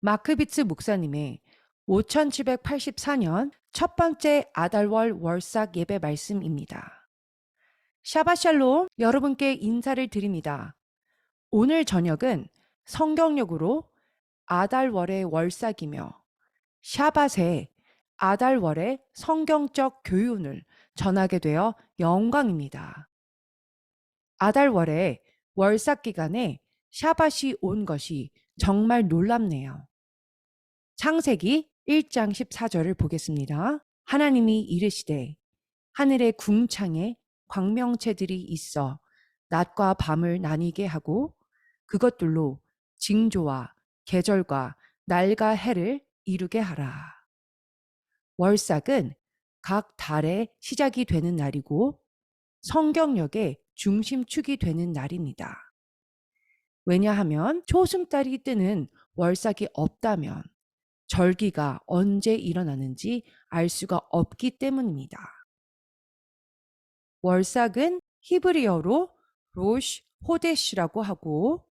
마크비츠 목사님의 5784년 첫 번째 아달월 월삭 예배 말씀입니다. 샤바샬롬 여러분께 인사를 드립니다. 오늘 저녁은 성경역으로 아달월의 월삭이며 샤밧의 아달월의 성경적 교훈을 전하게 되어 영광입니다. 아달월의 월삭 기간에 샤밧이 온 것이 정말 놀랍네요. 창세기 1장 14절을 보겠습니다. 하나님이 이르시되 하늘의 궁창에 광명체들이 있어 낮과 밤을 나뉘게 하고 그것들로 징조와 계절과 날과 해를 이루게 하라. 월삭은 각 달의 시작이 되는 날이고 성경역의 중심축이 되는 날입니다. 왜냐하면 초승달이 뜨는 월삭이 없다면 절기가 언제 일어나는지 알 수가 없기 때문입니다. 월삭은 히브리어로 로시 호데시라고 하고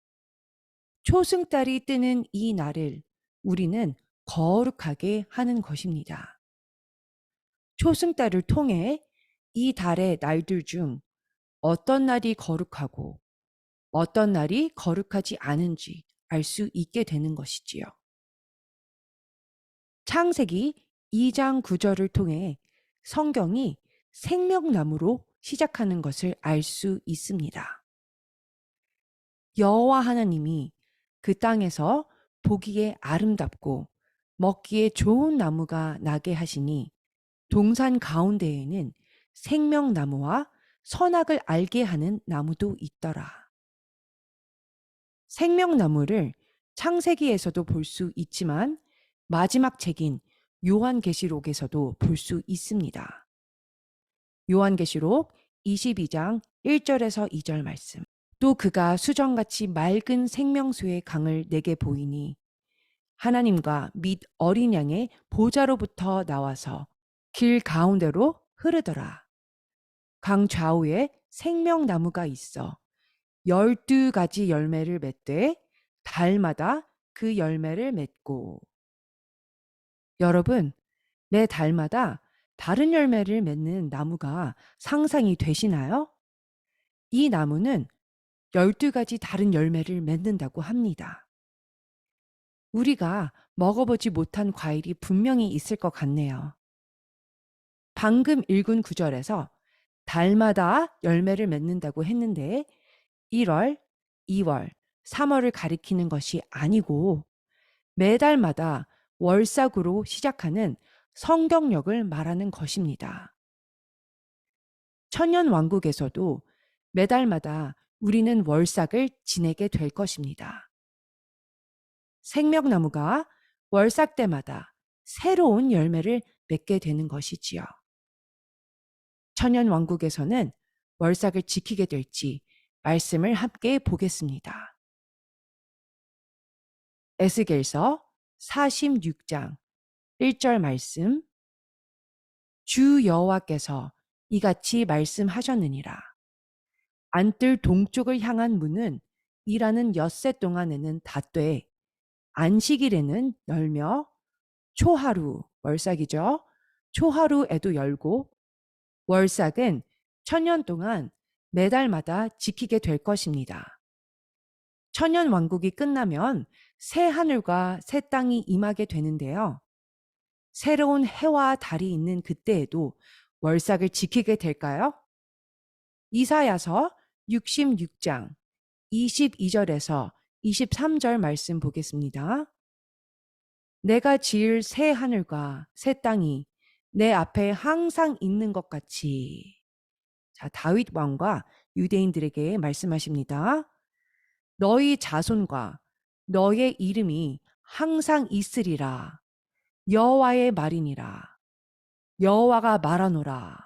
초승달이 뜨는 이 날을 우리는 거룩하게 하는 것입니다. 초승달을 통해 이 달의 날들 중 어떤 날이 거룩하고 어떤 날이 거룩하지 않은지 알 수 있게 되는 것이지요. 창세기 2장 9절을 통해 성경이 생명나무로 시작하는 것을 알 수 있습니다. 여호와 하나님이 그 땅에서 보기에 아름답고 먹기에 좋은 나무가 나게 하시니 동산 가운데에는 생명나무와 선악을 알게 하는 나무도 있더라. 생명나무를 창세기에서도 볼 수 있지만 마지막 책인 요한계시록에서도 볼 수 있습니다. 요한계시록 22장 1절에서 2절 말씀. 또 그가 수정같이 맑은 생명수의 강을 내게 보이니 하나님과 및 어린 양의 보좌로부터 나와서 길 가운데로 흐르더라. 강 좌우에 생명나무가 있어 열두 가지 열매를 맺되 달마다 그 열매를 맺고 여러분 매 달마다 다른 열매를 맺는 나무가 상상이 되시나요? 이 나무는 12가지 다른 열매를 맺는다고 합니다. 우리가 먹어보지 못한 과일이 분명히 있을 것 같네요. 방금 읽은 구절에서 달마다 열매를 맺는다고 했는데 1월, 2월, 3월을 가리키는 것이 아니고 매달마다 월삭으로 시작하는 성경력을 말하는 것입니다. 천년 왕국에서도 매달마다 우리는 월삭을 지내게 될 것입니다. 생명나무가 월삭 때마다 새로운 열매를 맺게 되는 것이지요. 천년 왕국에서는 월삭을 지키게 될지 말씀을 함께 보겠습니다. 에스겔서 46장 1절 말씀 주 여호와께서 이같이 말씀하셨느니라 안뜰 동쪽을 향한 문은 일하는 엿새 동안에는 닫되 안식일에는 열며 초하루 월삭이죠. 초하루에도 열고 월삭은 천년 동안 매달마다 지키게 될 것입니다. 천년 왕국이 끝나면 새 하늘과 새 땅이 임하게 되는데요. 새로운 해와 달이 있는 그때에도 월삭을 지키게 될까요? 이사야서 66장 22절에서 23절 말씀 보겠습니다. 내가 지을 새 하늘과 새 땅이 내 앞에 항상 있는 것 같이. 자, 다윗 왕과 유대인들에게 말씀하십니다. 너희 자손과 너의 이름이 항상 있으리라. 여호와의 말이니라. 여호와가 말하노라.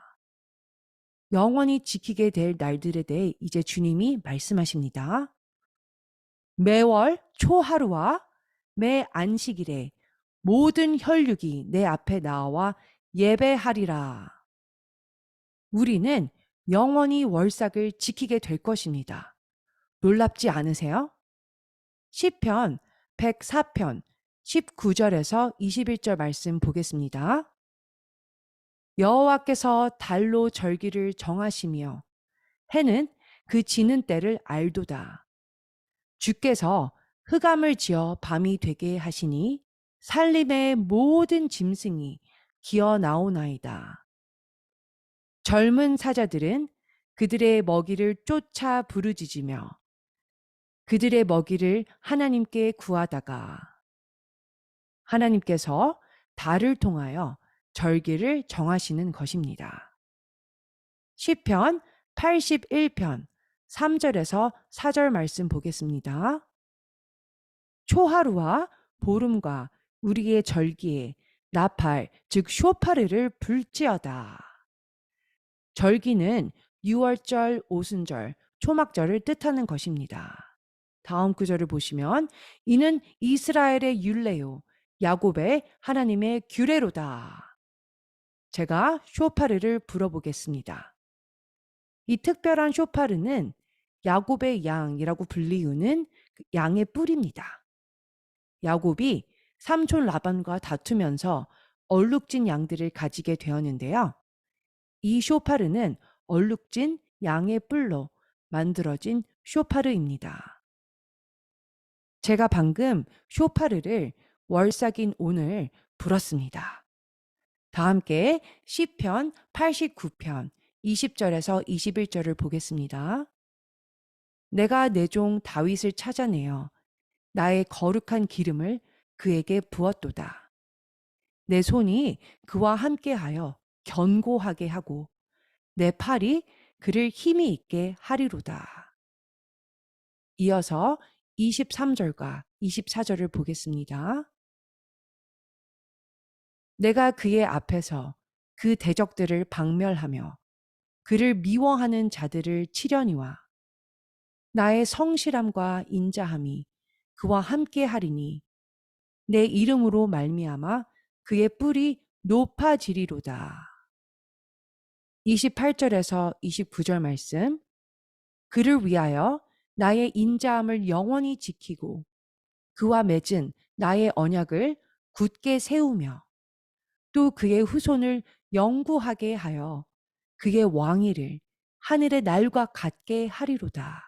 영원히 지키게 될 날들에 대해 이제 주님이 말씀하십니다. 매월 초하루와 매 안식일에 모든 혈육이 내 앞에 나와 예배하리라. 우리는 영원히 월삭을 지키게 될 것입니다. 놀랍지 않으세요? 시편 104편 19절에서 21절 말씀 보겠습니다. 여호와께서 달로 절기를 정하시며 해는 그 지는 때를 알도다. 주께서 흑암을 지어 밤이 되게 하시니 살림의 모든 짐승이 기어 나오나이다. 젊은 사자들은 그들의 먹이를 쫓아 부르짖으며 그들의 먹이를 하나님께 구하다가 하나님께서 달을 통하여 절기를 정하시는 것입니다. 시편 81편 3절에서 4절 말씀 보겠습니다. 초하루와 보름과 우리의 절기에 나팔 즉 쇼파르를 불지어다. 절기는 6월절, 오순절, 초막절을 뜻하는 것입니다. 다음 구절을 보시면 이는 이스라엘의 율례요 야곱의 하나님의 규례로다. 제가 쇼파르를 불어보겠습니다. 이 특별한 쇼파르는 야곱의 양이라고 불리우는 그 양의 뿔입니다. 야곱이 삼촌 라반과 다투면서 얼룩진 양들을 가지게 되었는데요. 이 쇼파르는 얼룩진 양의 뿔로 만들어진 쇼파르입니다. 제가 방금 쇼파르를 월삭인 오늘 불었습니다. 다 함께 시편 89편 20절에서 21절을 보겠습니다. 내가 내 종 다윗을 찾아내어 나의 거룩한 기름을 그에게 부었도다. 내 손이 그와 함께하여 견고하게 하고 내 팔이 그를 힘이 있게 하리로다. 이어서 23절과 24절을 보겠습니다. 내가 그의 앞에서 그 대적들을 박멸하며 그를 미워하는 자들을 치려니와 나의 성실함과 인자함이 그와 함께 하리니 내 이름으로 말미암아 그의 뿔이 높아지리로다. 28절에서 29절 말씀 그를 위하여 나의 인자함을 영원히 지키고 그와 맺은 나의 언약을 굳게 세우며 또 그의 후손을 영구하게 하여 그의 왕위를 하늘의 날과 같게 하리로다.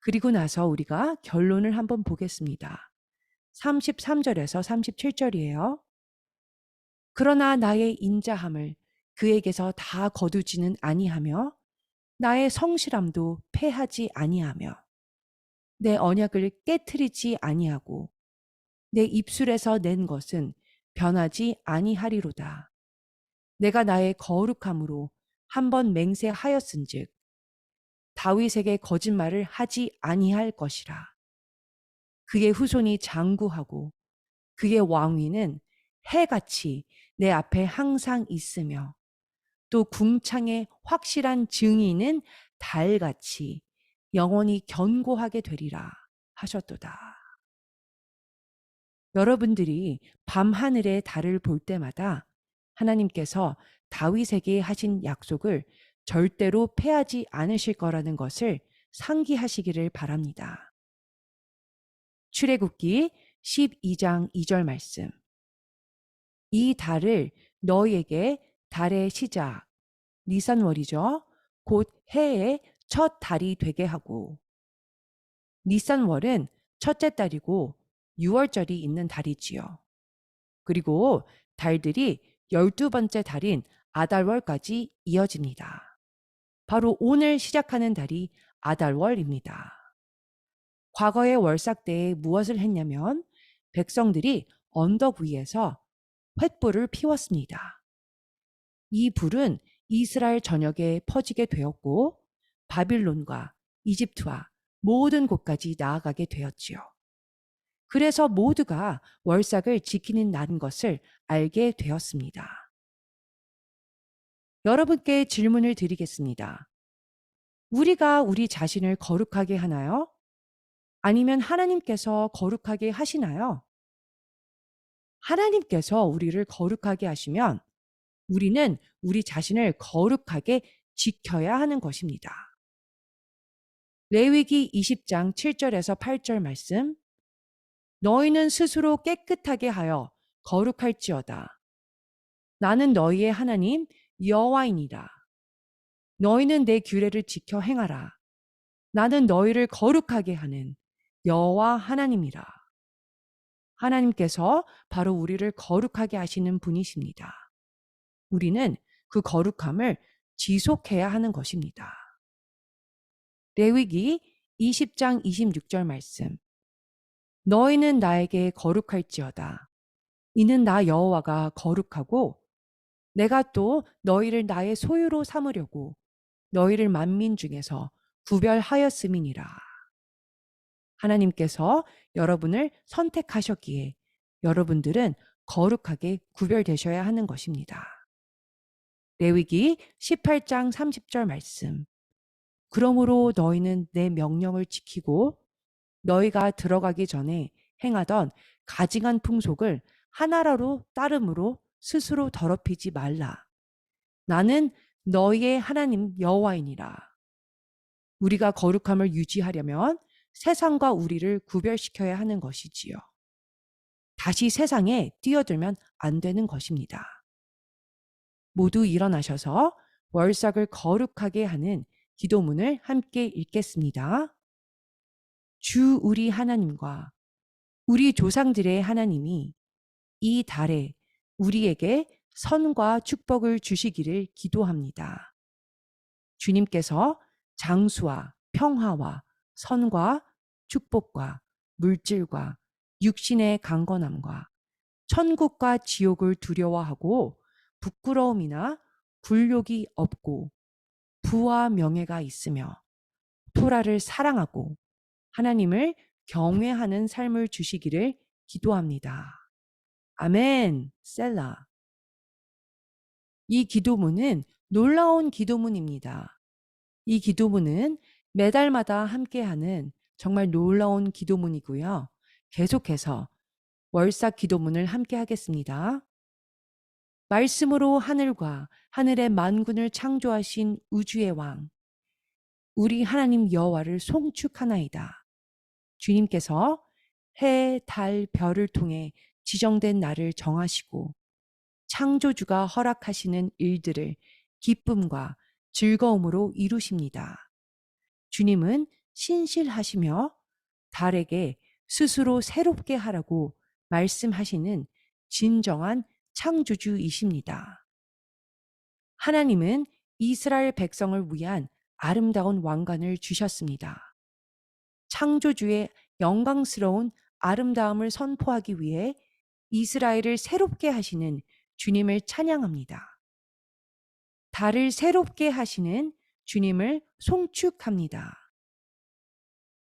그리고 나서 우리가 결론을 한번 보겠습니다. 33절에서 37절이에요. 그러나 나의 인자함을 그에게서 다 거두지는 아니하며 나의 성실함도 패하지 아니하며 내 언약을 깨뜨리지 아니하고 내 입술에서 낸 것은 변하지 아니하리로다. 내가 나의 거룩함으로 한 번 맹세하였은즉 다윗에게 거짓말을 하지 아니할 것이라. 그의 후손이 장구하고 그의 왕위는 해같이 내 앞에 항상 있으며 또 궁창의 확실한 증인은 달같이 영원히 견고하게 되리라 하셨도다. 여러분들이 밤하늘의 달을 볼 때마다 하나님께서 다윗에게 하신 약속을 절대로 패하지 않으실 거라는 것을 상기하시기를 바랍니다. 출애굽기 12장 2절 말씀. 이 달을 너희에게 달의 시작, 니산월이죠. 곧 해의 첫 달이 되게 하고 니산월은 첫째 달이고 6월절이 있는 달이지요. 그리고 달들이 열두 번째 달인 아달월까지 이어집니다. 바로 오늘 시작하는 달이 아달월입니다. 과거의 월삭 때에 무엇을 했냐면 백성들이 언덕 위에서 횃불을 피웠습니다. 이 불은 이스라엘 전역에 퍼지게 되었고 바빌론과 이집트와 모든 곳까지 나아가게 되었지요. 그래서 모두가 월삭을 지키는 날인 것을 알게 되었습니다. 여러분께 질문을 드리겠습니다. 우리가 우리 자신을 거룩하게 하나요? 아니면 하나님께서 거룩하게 하시나요? 하나님께서 우리를 거룩하게 하시면 우리는 우리 자신을 거룩하게 지켜야 하는 것입니다. 레위기 20장 7절에서 8절 말씀 너희는 스스로 깨끗하게 하여 거룩할지어다. 나는 너희의 하나님 여호와이니라. 너희는 내 규례를 지켜 행하라. 나는 너희를 거룩하게 하는 여호와 하나님이라. 하나님께서 바로 우리를 거룩하게 하시는 분이십니다. 우리는 그 거룩함을 지속해야 하는 것입니다. 레위기 20장 26절 말씀. 너희는 나에게 거룩할지어다. 이는 나 여호와가 거룩하고 내가 또 너희를 나의 소유로 삼으려고 너희를 만민 중에서 구별하였음이니라. 하나님께서 여러분을 선택하셨기에 여러분들은 거룩하게 구별되셔야 하는 것입니다. 레위기 18장 30절 말씀. 그러므로 너희는 내 명령을 지키고 너희가 들어가기 전에 행하던 가증한 풍속을 하나라로 따름으로 스스로 더럽히지 말라. 나는 너희의 하나님 여호와이니라. 우리가 거룩함을 유지하려면 세상과 우리를 구별시켜야 하는 것이지요. 다시 세상에 뛰어들면 안 되는 것입니다. 모두 일어나셔서 월삭을 거룩하게 하는 기도문을 함께 읽겠습니다. 주 우리 하나님과 우리 조상들의 하나님이 이 달에 우리에게 선과 축복을 주시기를 기도합니다. 주님께서 장수와 평화와 선과 축복과 물질과 육신의 강건함과 천국과 지옥을 두려워하고 부끄러움이나 굴욕이 없고 부와 명예가 있으며 토라를 사랑하고 하나님을 경외하는 삶을 주시기를 기도합니다. 아멘, 셀라. 이 기도문은 놀라운 기도문입니다. 이 기도문은 매달마다 함께하는 정말 놀라운 기도문이고요. 계속해서 월삭 기도문을 함께 하겠습니다. 말씀으로 하늘과 하늘의 만군을 창조하신 우주의 왕, 우리 하나님 여호와를 송축하나이다. 주님께서 해, 달, 별을 통해 지정된 날을 정하시고 창조주가 허락하시는 일들을 기쁨과 즐거움으로 이루십니다. 주님은 신실하시며 달에게 스스로 새롭게 하라고 말씀하시는 진정한 창조주이십니다. 하나님은 이스라엘 백성을 위한 아름다운 왕관을 주셨습니다. 창조주의 영광스러운 아름다움을 선포하기 위해 이스라엘을 새롭게 하시는 주님을 찬양합니다. 달을 새롭게 하시는 주님을 송축합니다.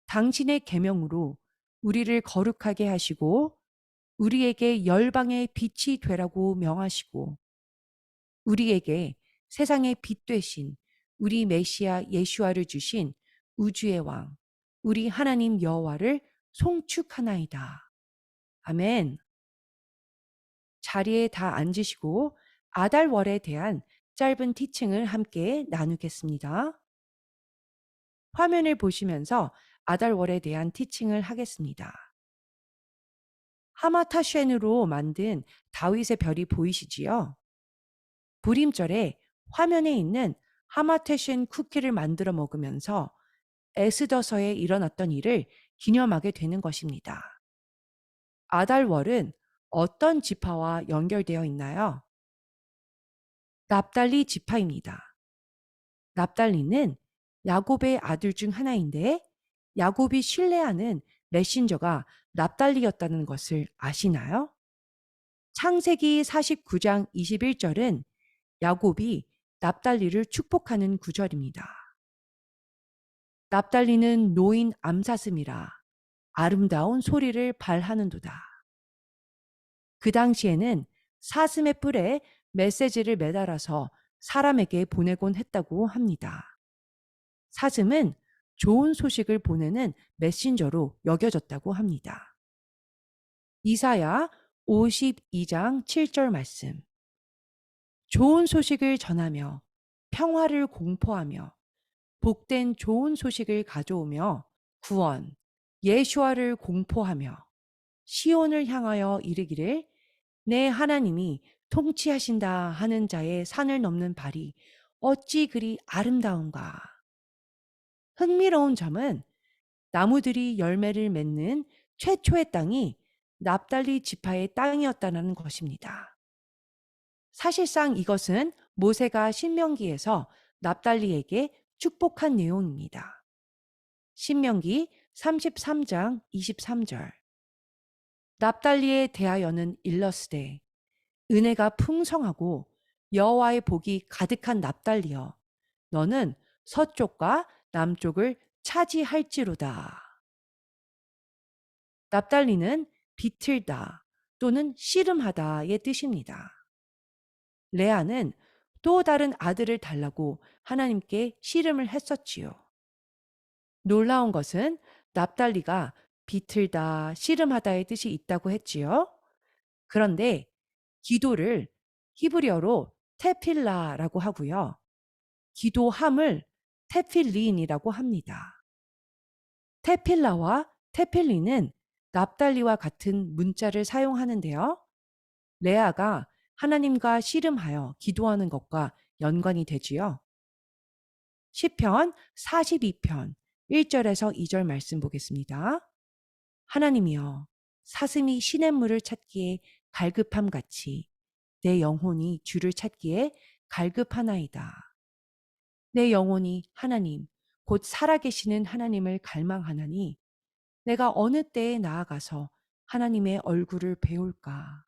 당신의 계명으로 우리를 거룩하게 하시고 우리에게 열방의 빛이 되라고 명하시고 우리에게 세상의 빛 되신 우리 메시아 예수아를 주신 우주의 왕 우리 하나님 여호와를 송축하나이다. 아멘. 자리에 다 앉으시고 아달월에 대한 짧은 티칭을 함께 나누겠습니다. 화면을 보시면서 아달월에 대한 티칭을 하겠습니다. 하마타쉔으로 만든 다윗의 별이 보이시지요? 불임절에 화면에 있는 하마테쉔 쿠키를 만들어 먹으면서 에스더서에 일어났던 일을 기념하게 되는 것입니다. 아달월은 어떤 지파와 연결되어 있나요? 납달리 지파입니다. 납달리는 야곱의 아들 중 하나인데 야곱이 신뢰하는 메신저가 납달리였다는 것을 아시나요? 창세기 49장 21절은 야곱이 납달리를 축복하는 구절입니다. 납달리는 노인 암사슴이라 아름다운 소리를 발하는도다. 그 당시에는 사슴의 뿔에 메시지를 매달아서 사람에게 보내곤 했다고 합니다. 사슴은 좋은 소식을 보내는 메신저로 여겨졌다고 합니다. 이사야 52장 7절 말씀. 좋은 소식을 전하며 평화를 공포하며 복된 좋은 소식을 가져오며 구원, 예수와를 공포하며 시온을 향하여 이르기를 내 하나님이 통치하신다 하는 자의 산을 넘는 발이 어찌 그리 아름다운가. 흥미로운 점은 나무들이 열매를 맺는 최초의 땅이 납달리 지파의 땅이었다는 것입니다. 사실상 이것은 모세가 신명기에서 납달리에게 축복한 내용입니다. 신명기 33장 23절 납달리에 대하여는 일러스되 은혜가 풍성하고 여호와의 복이 가득한 납달리여 너는 서쪽과 남쪽을 차지할지로다. 납달리는 비틀다 또는 씨름하다의 뜻입니다. 레아는 또 다른 아들을 달라고 하나님께 씨름을 했었지요. 놀라운 것은 납달리가 비틀다, 씨름하다의 뜻이 있다고 했지요. 그런데 기도를 히브리어로 테필라라고 하고요. 기도함을 테필린이라고 합니다. 테필라와 테필린은 납달리와 같은 문자를 사용하는데요. 레아가 하나님과 씨름하여 기도하는 것과 연관이 되지요. 시편 42편 1절에서 2절 말씀 보겠습니다. 하나님이여 사슴이 시냇물을 찾기에 갈급함 같이 내 영혼이 주를 찾기에 갈급하나이다. 내 영혼이 하나님 곧 살아계시는 하나님을 갈망하나니 내가 어느 때에 나아가서 하나님의 얼굴을 배울까?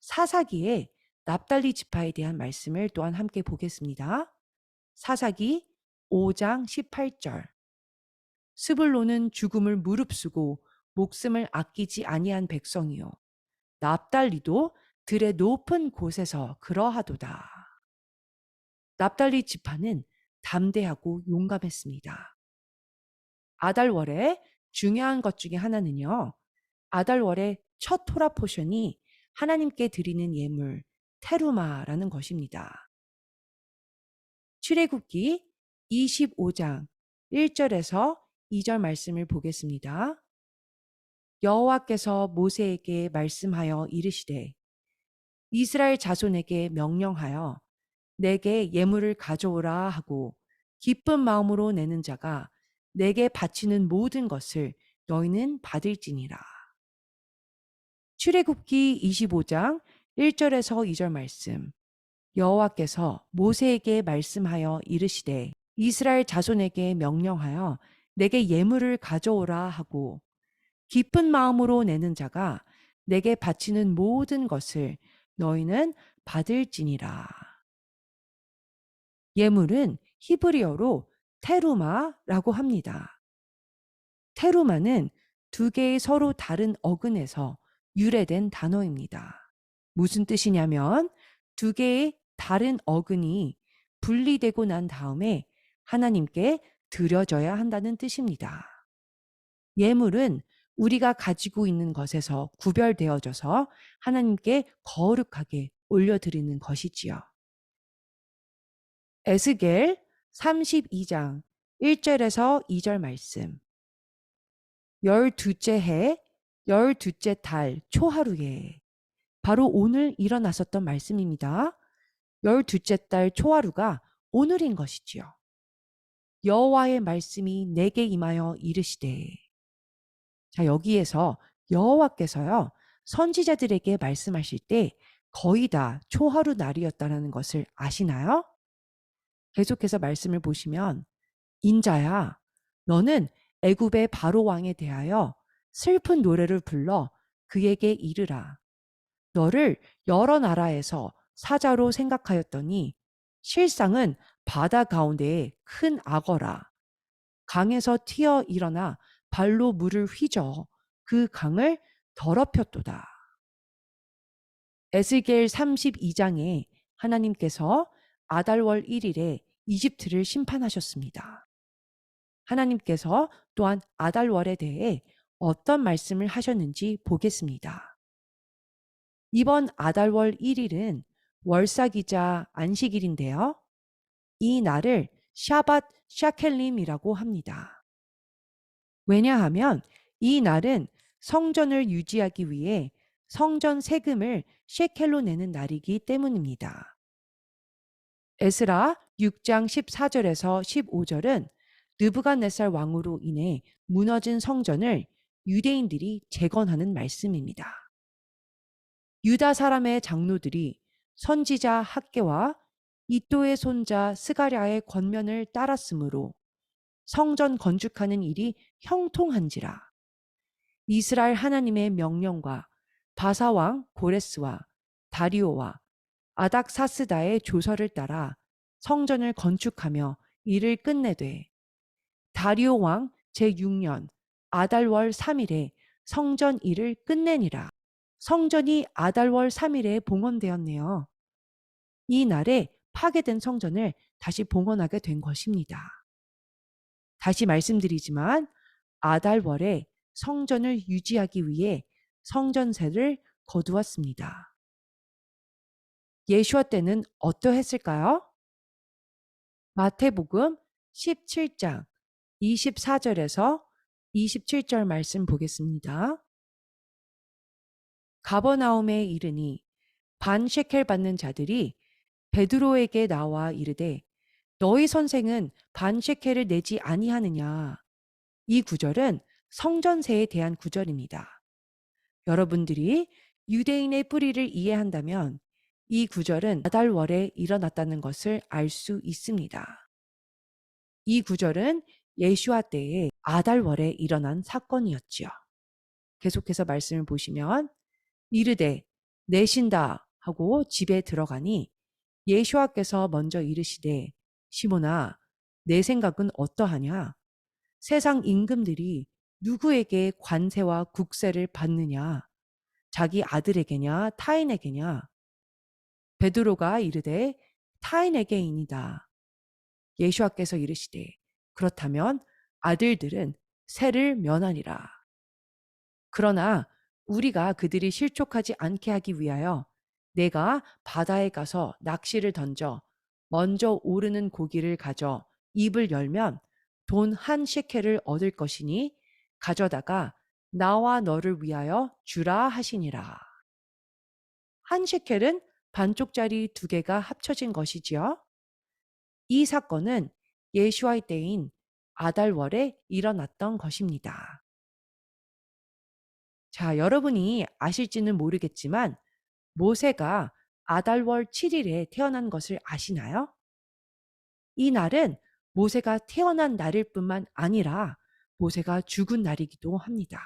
사사기에 납달리 지파에 대한 말씀을 또한 함께 보겠습니다. 사사기 5장 18절 스불로는 죽음을 무릅쓰고 목숨을 아끼지 아니한 백성이요 납달리도 들의 높은 곳에서 그러하도다. 납달리 지파는 담대하고 용감했습니다. 아달월의 중요한 것 중에 하나는요. 아달월의 첫 토라 포션이 하나님께 드리는 예물 테루마라는 것입니다. 출애굽기 25장 1절에서 2절 말씀을 보겠습니다. 여호와께서 모세에게 말씀하여 이르시되 이스라엘 자손에게 명령하여 내게 예물을 가져오라 하고 기쁜 마음으로 내는 자가 내게 바치는 모든 것을 너희는 받을지니라. 출애굽기 25장 1절에서 2절 말씀. 여호와께서 모세에게 말씀하여 이르시되 이스라엘 자손에게 명령하여 내게 예물을 가져오라 하고 기쁜 마음으로 내는 자가 내게 바치는 모든 것을 너희는 받을지니라. 예물은 히브리어로 테루마라고 합니다. 테루마는 두 개의 서로 다른 어근에서 유래된 단어입니다. 무슨 뜻이냐면 두 개의 다른 어근이 분리되고 난 다음에 하나님께 드려져야 한다는 뜻입니다. 예물은 우리가 가지고 있는 것에서 구별되어져서 하나님께 거룩하게 올려드리는 것이지요. 에스겔 32장 1절에서 2절 말씀. 열두째 해, 열두째 달 초하루에 바로 오늘 일어났었던 말씀입니다. 열두째 달 초하루가 오늘인 것이지요. 여호와의 말씀이 내게 임하여 이르시되 자 여기에서 여호와께서요 선지자들에게 말씀하실 때 거의 다 초하루 날이었다라는 것을 아시나요? 계속해서 말씀을 보시면 인자야 너는 애굽의 바로 왕에 대하여 슬픈 노래를 불러 그에게 이르라 너를 여러 나라에서 사자로 생각하였더니 실상은 바다 가운데에 큰 악어라 강에서 튀어 일어나 발로 물을 휘저 그 강을 더럽혔도다. 에스겔 32장에 하나님께서 아달월 1일에 이집트를 심판하셨습니다. 하나님께서 또한 아달월에 대해 어떤 말씀을 하셨는지 보겠습니다. 이번 아달월 1일은 월사기자 안식일인데요. 이 날을 샤밧 샤켈림이라고 합니다. 왜냐하면 이 날은 성전을 유지하기 위해 성전 세금을 셰켈로 내는 날이기 때문입니다. 에스라 6장 14절에서 15절은 느부갓네살 왕으로 인해 무너진 성전을 유대인들이 재건하는 말씀입니다. 유다 사람의 장로들이 선지자 학계와 이또의 손자 스가랴의 권면을 따랐으므로 성전 건축하는 일이 형통한지라. 이스라엘 하나님의 명령과 바사왕 고레스와 다리오와 아닥사스다의 조서를 따라 성전을 건축하며 일을 끝내되 다리오 왕 제6년 아달월 3일에 성전 일을 끝내니라. 성전이 아달월 3일에 봉헌되었네요. 이 날에 파괴된 성전을 다시 봉헌하게 된 것입니다. 다시 말씀드리지만 아달월에 성전을 유지하기 위해 성전세를 거두었습니다. 예수와 때는 어떠했을까요? 마태복음 17장 24절에서 27절 말씀 보겠습니다. 가버나움에 이르니 반 셰켈 받는 자들이 베드로에게 나와 이르되 너희 선생은 반 셰켈을 내지 아니하느냐. 이 구절은 성전세에 대한 구절입니다. 여러분들이 유대인의 뿌리를 이해한다면 이 구절은 아달월에 일어났다는 것을 알 수 있습니다. 이 구절은 예수와 때에 아달월에 일어난 사건이었지요. 계속해서 말씀을 보시면 이르되 내신다 하고 집에 들어가니 예수와께서 먼저 이르시되 시몬아 내 생각은 어떠하냐 세상 임금들이 누구에게 관세와 국세를 받느냐 자기 아들에게냐 타인에게냐 베드로가 이르되 타인에게이니다 예수와께서 이르시되 그렇다면 아들들은 세를 면하니라 그러나 우리가 그들이 실족하지 않게 하기 위하여 내가 바다에 가서 낚시를 던져 먼저 오르는 고기를 가져 입을 열면 돈 한 셰켈을 얻을 것이니 가져다가 나와 너를 위하여 주라 하시니라. 한 셰켈은 반쪽짜리 두 개가 합쳐진 것이지요. 이 사건은 예수와의 때인 아달월에 일어났던 것입니다. 자, 여러분이 아실지는 모르겠지만 모세가 아달월 7일에 태어난 것을 아시나요? 이 날은 모세가 태어난 날일 뿐만 아니라 모세가 죽은 날이기도 합니다.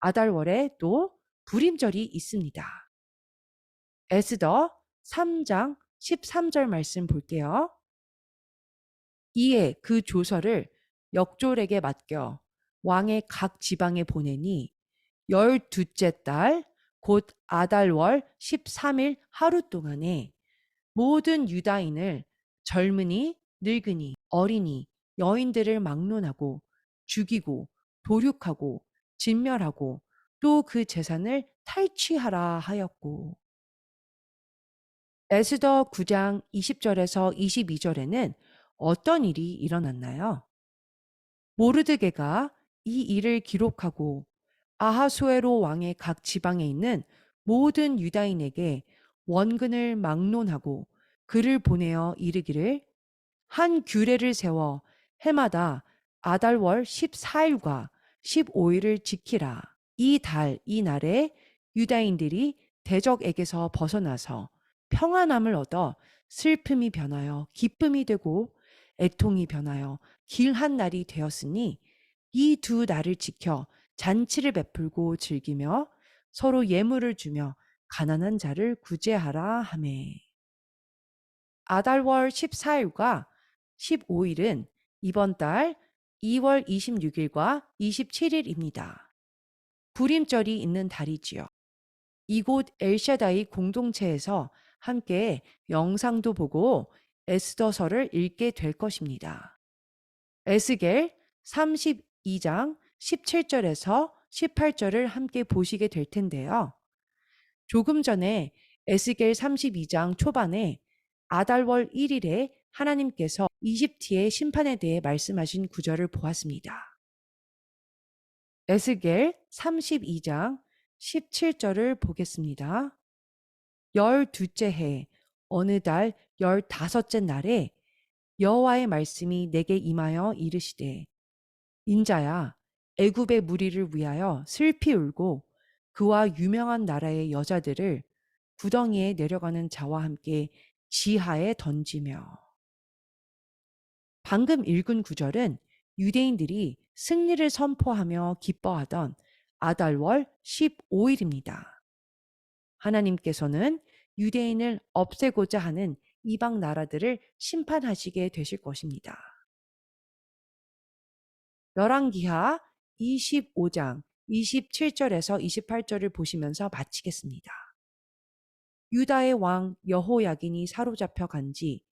아달월에 또 불임절이 있습니다. 에스더 3장 13절 말씀 볼게요. 이에 그 조서를 역졸에게 맡겨 왕의 각 지방에 보내니 열두째 달 곧 아달월 13일 하루 동안에 모든 유다인을 젊은이, 늙은이, 어린이, 여인들을 막론하고 죽이고 도륙하고 진멸하고 또 그 재산을 탈취하라 하였고 에스더 9장 20절에서 22절에는 어떤 일이 일어났나요? 모르드게가 이 일을 기록하고 아하수에로 왕의 각 지방에 있는 모든 유다인에게 원근을 막론하고 그를 보내어 이르기를 한 규례를 세워 해마다 아달월 14일과 15일을 지키라. 이 달, 이 날에 유다인들이 대적에게서 벗어나서 평안함을 얻어 슬픔이 변하여 기쁨이 되고 애통이 변하여 길한 날이 되었으니 이 두 날을 지켜 잔치를 베풀고 즐기며 서로 예물을 주며 가난한 자를 구제하라 하매. 아달월 14일과 15일은 이번 달 2월 26일과 27일입니다. 불임절이 있는 달이지요. 이곳 엘샤다이 공동체에서 함께 영상도 보고 에스더서를 읽게 될 것입니다. 에스겔 32장 17절에서 18절을 함께 보시게 될 텐데요. 조금 전에 에스겔 32장 초반에 아달월 1일에 하나님께서 이집트의 심판에 대해 말씀하신 구절을 보았습니다. 에스겔 32장 17절을 보겠습니다. 열두째 해 어느 달 열다섯째 날에 여호와의 말씀이 내게 임하여 이르시되 인자야 애굽의 무리를 위하여 슬피 울고 그와 유명한 나라의 여자들을 구덩이에 내려가는 자와 함께 지하에 던지며 방금 읽은 구절은 유대인들이 승리를 선포하며 기뻐하던 아달월 15일입니다. 하나님께서는 유대인을 없애고자 하는 이방 나라들을 심판하시게 되실 것입니다. 열왕기하 25장 27절에서 28절을 보시면서 마치겠습니다. 유다의 왕 여호야긴이 사로잡혀 간지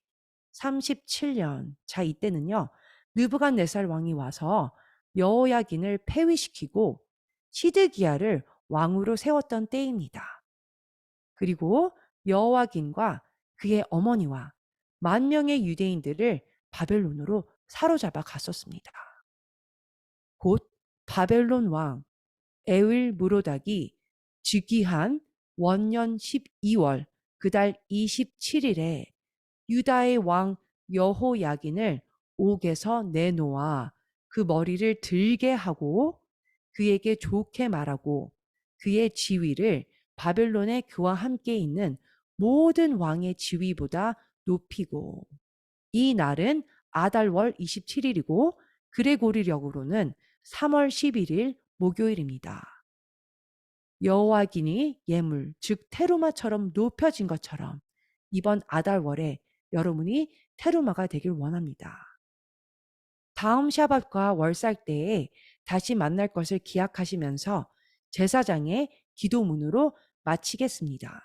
37년. 자, 이때는요. 느부갓네살 왕이 와서 여호야긴을 폐위시키고 시드기야를 왕으로 세웠던 때입니다. 그리고 여호와긴과 그의 어머니와 만 명의 유대인들을 바벨론으로 사로잡아 갔었습니다. 곧 바벨론 왕 에윌 무로닥이 즉위한 원년 12월 그달 27일에 유다의 왕 여호야긴을 옥에서 내놓아 그 머리를 들게 하고 그에게 좋게 말하고 그의 지위를 바벨론에 그와 함께 있는 모든 왕의 지위보다 높이고 이 날은 아달월 27일이고 그레고리력으로는 3월 11일 목요일입니다. 여호와긴이 예물 즉 테루마처럼 높여진 것처럼 이번 아달월에 여러분이 테루마가 되길 원합니다. 다음 샤밧과 월살 때에 다시 만날 것을 기약하시면서 제사장의 기도문으로 마치겠습니다.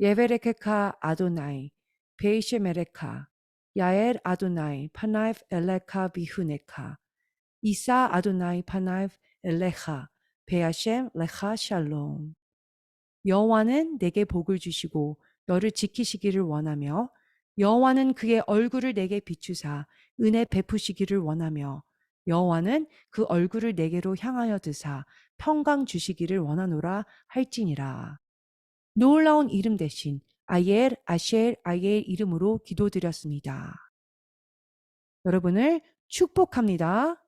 예베레케카 아도나이 베이쉐메레카 야엘 아도나이 파나이프 엘레카 비후네카 이사 아도나이 파나이프 엘레카 베아셴 레카 샬롬 여호와는 내게 복을 주시고 너를 지키시기를 원하며 여호와는 그의 얼굴을 내게 비추사 은혜 베푸시기를 원하며 여호와는 그 얼굴을 내게로 향하여 드사 평강 주시기를 원하노라 할지니라. 놀라운 이름 대신 아예 아쉘 아예 이름으로 기도드렸습니다. 여러분을 축복합니다.